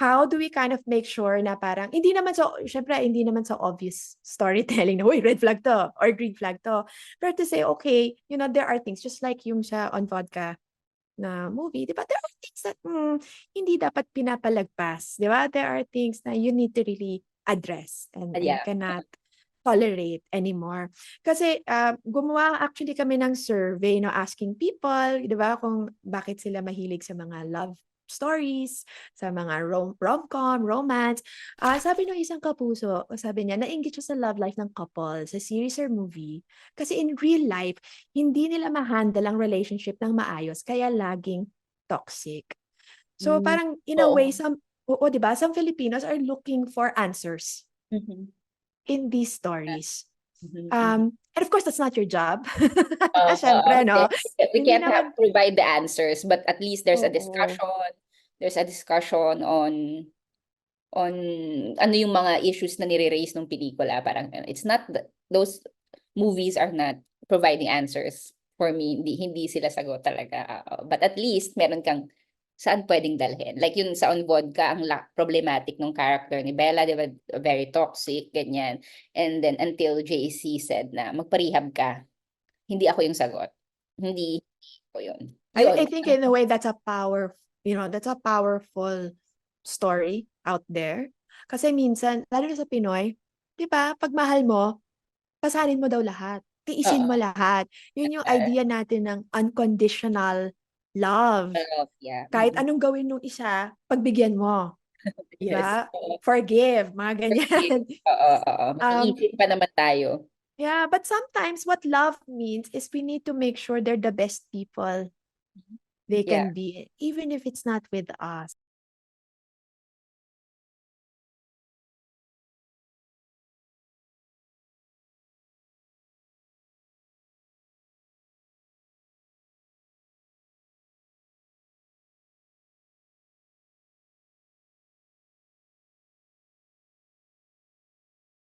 how do we kind of make sure na parang hindi naman so syempre hindi naman so obvious storytelling na, "Uy, red flag 'to," or "green flag 'to." Pero to say, okay, you know, there are things just like yung sa On Vodka na movie, 'di ba, there are things that, hmm, hindi dapat pinapalagpas, 'di ba? There are things na you need to really address and Ah, you yeah. cannot tolerate anymore. Kasi, ah, gumawa actually kami ng survey 'no, asking people, 'di ba, kung bakit sila mahilig sa mga love stories, sa mga rom rom-com, romance. Ah, sabi nung isang kapuso, sabi niya nainggit siya sa love life ng couple sa series or movie. Kasi in real life, hindi nila ma-handle ang relationship ng maayos kaya laging toxic. So Hmm, parang in a way oo. some oo, 'di ba, some Filipinos are looking for answers Mhm. in these Yeah. stories. Mhm, mhm. Um, and of course that's not your job. Oo, Siyempre oo, 'no, we can't have provide the answers, but at least there's a Oo. discussion, there's a discussion on on ano yung mga issues na nire-raise nung pelikula. Parang it's not those movies are not providing answers for me. Hindi hindi sila sagot talaga, oo. But at least meron kang saan puwedeng dalhin. Like yun sa On Vodka, ang problematic nung character ni Bella, 'di ba, very toxic, ganyan. And then until JC said na, "Magpa-rehab ka." Hindi ako yung sagot. Hindi ako yun. I Yun. I think in a way that's a power you know, that's a powerful story out there. Kasi minsan, lalo na sa Pinoy, 'di ba, 'pag mahal mo, pasanin mo daw lahat, tiisin mo Oo. lahat. Yun yung idea natin ng unconditional love. Love, yeah, Kahit mm. anong gawin nung isa, pagbigyan mo, Yes, ba? oo. Forgive, mga ganyan. oo, oo. Um Maiisip pa naman tayo. Yeah, but sometimes what love means is we need to make sure they're the best people they Yeah. can be, even if it's not with us.